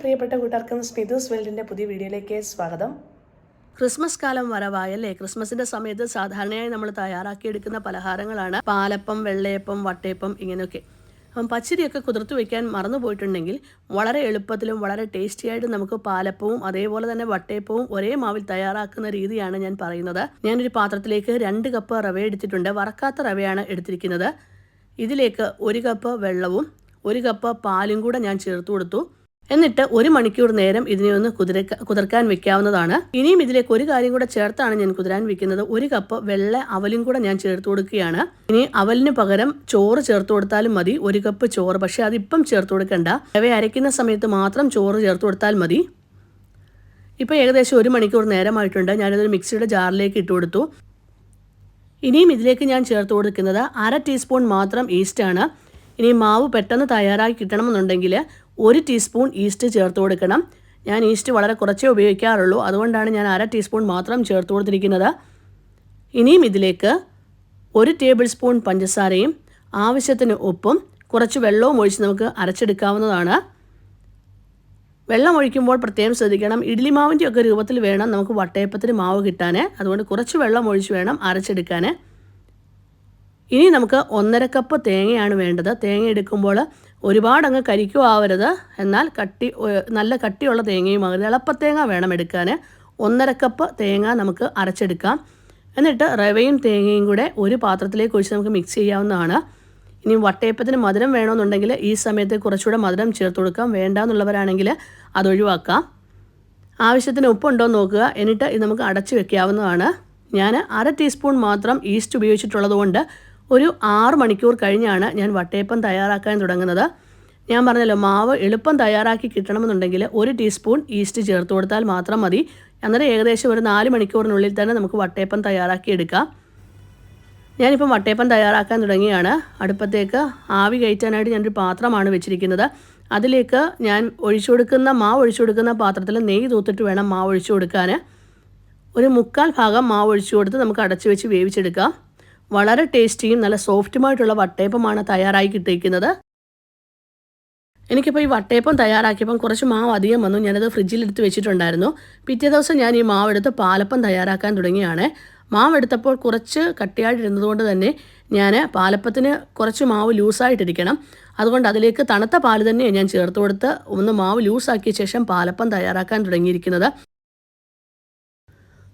പ്രിയപ്പെട്ട കൂട്ടുകാർക്കും സ്മിതുസ് വേൾഡിന്റെ പുതിയ വീഡിയോയിലേക്ക് സ്വാഗതം. ക്രിസ്മസ് കാലം വരവായല്ലേ? ക്രിസ്മസിന്റെ സമയത്ത് സാധാരണയായി നമ്മൾ തയ്യാറാക്കിയെടുക്കുന്ന പലഹാരങ്ങളാണ് പാലപ്പം വെള്ളയപ്പം വട്ടയപ്പം ഇങ്ങനെയൊക്കെ. അപ്പം പച്ചരിയൊക്കെ കുതിർത്ത് വെക്കാൻ മറന്നു പോയിട്ടുണ്ടെങ്കിൽ വളരെ എളുപ്പത്തിലും വളരെ ടേസ്റ്റി ആയിട്ട് നമുക്ക് പാലപ്പവും അതേപോലെ തന്നെ വട്ടയപ്പവും ഒരേ മാവിൽ തയ്യാറാക്കുന്ന രീതിയാണ് ഞാൻ പറയുന്നത്. ഞാനൊരു പാത്രത്തിലേക്ക് രണ്ട് കപ്പ് റവ എടുത്തിട്ടുണ്ട്. വറക്കാത്ത റവയാണ് എടുത്തിരിക്കുന്നത്. ഇതിലേക്ക് ഒരു കപ്പ് വെള്ളവും ഒരു കപ്പ് പാലും കൂടെ ഞാൻ ചേർത്ത് കൊടുത്തു. എന്നിട്ട് ഒരു മണിക്കൂർ നേരം ഇതിനെ ഒന്ന് കുതിര കുതിർക്കാൻ വെക്കാവുന്നതാണ്. ഇനിയും ഇതിലേക്ക് ഒരു കാര്യം കൂടെ ചേർത്താണ് ഞാൻ കുതിരാൻ വെക്കുന്നത്. ഒരു കപ്പ് വെള്ള അവലും കൂടെ ഞാൻ ചേർത്ത് കൊടുക്കുകയാണ്. ഇനി അവലിന് പകരം ചോറ് ചേർത്ത് കൊടുത്താലും മതി. ഒരു കപ്പ് ചോറ്. പക്ഷേ അതിപ്പം ചേർത്ത് കൊടുക്കണ്ട. അവയെ അരയ്ക്കുന്ന സമയത്ത് മാത്രം ചോറ് ചേർത്ത് കൊടുത്താൽ മതി. ഇപ്പോൾ ഏകദേശം ഒരു മണിക്കൂർ നേരമായിട്ടുണ്ട്. ഞാനിതൊരു മിക്സിയുടെ ജാറിലേക്ക് ഇട്ട് കൊടുത്തു. ഇനിയും ഇതിലേക്ക് ഞാൻ ചേർത്ത് കൊടുക്കുന്നത് അര ടീസ്പൂൺ മാത്രം ഈസ്റ്റാണ് ഇനി മാവ് പെട്ടെന്ന് തയ്യാറാക്കി കിട്ടണമെന്നുണ്ടെങ്കിൽ ഒരു ടീസ്പൂൺ ഈസ്റ്റ് ചേർത്ത് കൊടുക്കണം. ഞാൻ ഈസ്റ്റ് വളരെ കുറച്ചേ ഉപയോഗിക്കാറുള്ളൂ. അതുകൊണ്ടാണ് ഞാൻ അര ടീസ്പൂൺ മാത്രം ചേർത്ത് കൊടുത്തിരിക്കുന്നത്. ഇനിയും ഇതിലേക്ക് ഒരു ടേബിൾ സ്പൂൺ പഞ്ചസാരയും ആവശ്യത്തിന് ഉപ്പും കുറച്ച് വെള്ളവും ഒഴിച്ച് നമുക്ക് അരച്ചെടുക്കാവുന്നതാണ്. വെള്ളം ഒഴിക്കുമ്പോൾ പ്രത്യേകം ശ്രദ്ധിക്കണം. ഇഡ്ലി മാവിന്റെ ഒക്കെ രൂപത്തിൽ വേണം നമുക്ക് വട്ടയപ്പത്തിന് മാവ് കിട്ടാൻ. അതുകൊണ്ട് കുറച്ച് വെള്ളം ഒഴിച്ച് വേണം അരച്ചെടുക്കാൻ. ഇനി നമുക്ക് ഒന്നര കപ്പ് തേങ്ങയാണ് വേണ്ടത്. തേങ്ങ എടുക്കുമ്പോൾ ഒരുപാട് അങ്ങ് കരിക്കും ആവരുത്. എന്നാൽ കട്ടി നല്ല കട്ടിയുള്ള തേങ്ങയും ആകരുത് ഇളപ്പത്തേങ്ങ വേണം എടുക്കാൻ ഒന്നര കപ്പ് തേങ്ങ നമുക്ക് അരച്ചെടുക്കാം. എന്നിട്ട് റവയും തേങ്ങയും കൂടെ ഒരു പാത്രത്തിലേക്ക് ഒഴിച്ച് നമുക്ക് മിക്സ് ചെയ്യാവുന്നതാണ്. ഇനി വട്ടയപ്പത്തിന് മധുരം വേണമെന്നുണ്ടെങ്കിൽ ഈ സമയത്ത് കുറച്ചുകൂടെ മധുരം ചേർത്ത് കൊടുക്കാം. വേണ്ട എന്നുള്ളവരാണെങ്കിൽ അത് ഒഴിവാക്കാം. ആവശ്യത്തിന് ഉപ്പുണ്ടോ നോക്കുക. എന്നിട്ട് ഇത് നമുക്ക് അടച്ചു വെക്കാവുന്നതാണ്. ഞാൻ അര ടീസ്പൂൺ മാത്രം ഈസ്റ്റ് ഉപയോഗിച്ചിട്ടുള്ളത് കൊണ്ട് ഒരു ആറ് മണിക്കൂർ കഴിഞ്ഞാണ് ഞാൻ വട്ടയപ്പം തയ്യാറാക്കാൻ തുടങ്ങുന്നത്. ഞാൻ പറഞ്ഞല്ലോ മാവ് എളുപ്പം തയ്യാറാക്കി കിട്ടണമെന്നുണ്ടെങ്കിൽ ഒരു ടീസ്പൂൺ ഈസ്റ്റ് ചേർത്ത് കൊടുത്താൽ മാത്രം മതി. അന്നേരം ഏകദേശം ഒരു നാല് മണിക്കൂറിനുള്ളിൽ തന്നെ നമുക്ക് വട്ടയപ്പം തയ്യാറാക്കി എടുക്കാം. ഞാനിപ്പം വട്ടയപ്പം തയ്യാറാക്കാൻ തുടങ്ങിയാണ്. അടുപ്പത്തേക്ക് ആവി കയറ്റാനായിട്ട് ഞാനൊരു പാത്രമാണ് വെച്ചിരിക്കുന്നത്. അതിലേക്ക് ഞാൻ ഒഴിച്ചു കൊടുക്കുന്ന മാവ് ഒഴിച്ചു കൊടുക്കുന്ന പാത്രത്തിൽ നെയ്യ് തൂത്തിട്ട് വേണം മാവ് ഒഴിച്ചു കൊടുക്കാൻ. ഒരു മുക്കാൽ ഭാഗം മാവ് ഒഴിച്ചു കൊടുത്ത് നമുക്ക് അടച്ചു വെച്ച് വേവിച്ചെടുക്കാം. വളരെ ടേസ്റ്റിയും നല്ല സോഫ്റ്റുമായിട്ടുള്ള വട്ടയപ്പമാണ് തയ്യാറായി കിട്ടിയിരിക്കുന്നത്. എനിക്കിപ്പോൾ ഈ വട്ടയപ്പം തയ്യാറാക്കിയപ്പം കുറച്ച് മാവ് അധികം വന്നു. ഞാനത് ഫ്രിഡ്ജിലെടുത്ത് വെച്ചിട്ടുണ്ടായിരുന്നു. പിറ്റേ ദിവസം ഞാൻ ഈ മാവ് എടുത്ത് പാലപ്പം തയ്യാറാക്കാൻ തുടങ്ങിയാണ്. മാവ് എടുത്തപ്പോൾ കുറച്ച് കട്ടിയായിട്ടിരുന്നതുകൊണ്ട് തന്നെ ഞാൻ പാലപ്പത്തിന് കുറച്ച് മാവ് ലൂസായിട്ടിരിക്കണം. അതുകൊണ്ട് അതിലേക്ക് തണുത്ത പാൽ തന്നെ ഞാൻ ചേർത്ത് കൊടുത്ത് ഒന്ന് മാവ് ലൂസാക്കിയ ശേഷം പാലപ്പം തയ്യാറാക്കാൻ തുടങ്ങിയിരിക്കുന്നത്.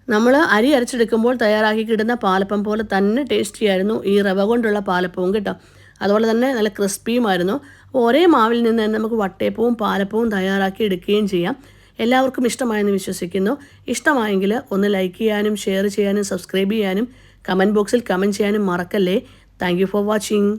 നമ്മൾ അരി അരച്ചെടുക്കുമ്പോൾ തയ്യാറാക്കി കിട്ടുന്ന പാലപ്പം പോലെ തന്നെ ടേസ്റ്റി ആയിരുന്നു. ഈ റവ കൊണ്ടുള്ള പാലപ്പവും കേട്ടോ. അതുപോലെ തന്നെ നല്ല ക്രിസ്പിയുമായിരുന്നു ഒരേ മാവിൽ നിന്ന് തന്നെ നമുക്ക് വട്ടയപ്പവും പാലപ്പവും തയ്യാറാക്കി എടുക്കുകയും ചെയ്യാം. എല്ലാവർക്കും ഇഷ്ടമായെന്ന് വിശ്വസിക്കുന്നു. ഇഷ്ടമായെങ്കിൽ ഒന്ന് ലൈക്ക് ചെയ്യാനും ഷെയർ ചെയ്യാനും സബ്സ്ക്രൈബ് ചെയ്യാനും കമന്റ് ബോക്സിൽ കമന്റ് ചെയ്യാനും മറക്കല്ലേ. Thank for watching